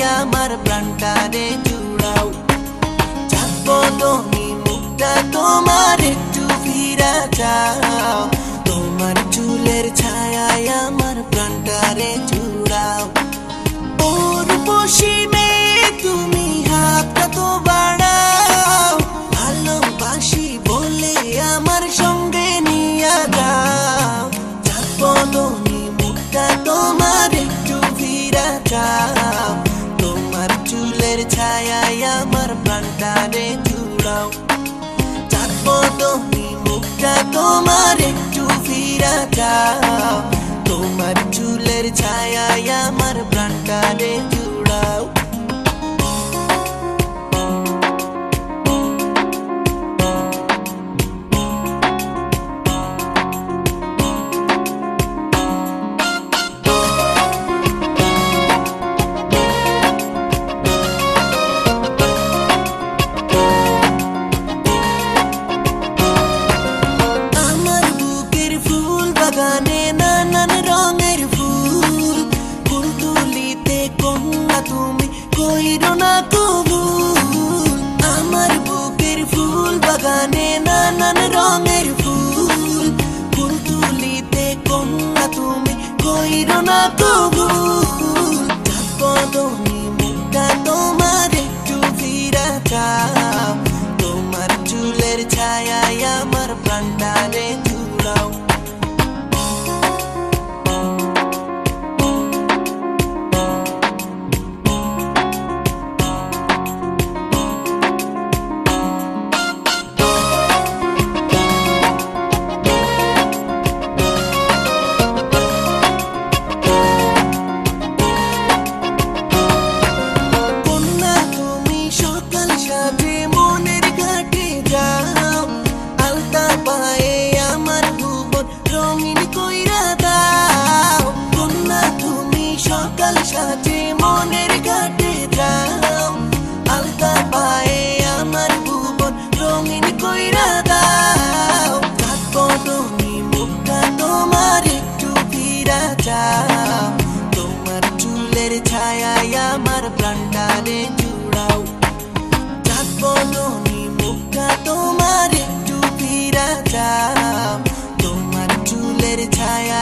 আমার প্রাণটারে জুড়াও চাঁদ তুমি মুখটা তোমার একটু ফিরা চাও যাও তোমার চুলের ছায়া আমার প্রাণটা দেখ ফিরো না তবু। আমার বুকের ফুল, বাগানে নানান রঙের ফুল। ফুল তুলিতে কন্যা তুমি কইরো না তবু।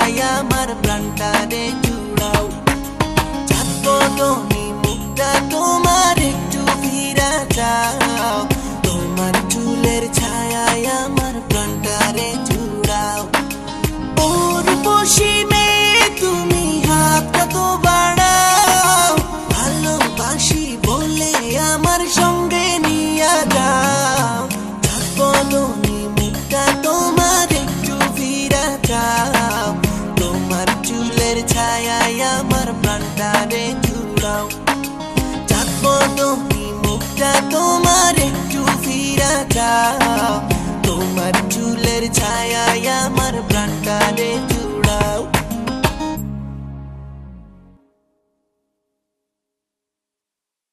চাই আমার প্রাণটা রে জুড়াও চাঁদ মুখটা তোমার চুলের ছায়া আমার প্রাণটা রে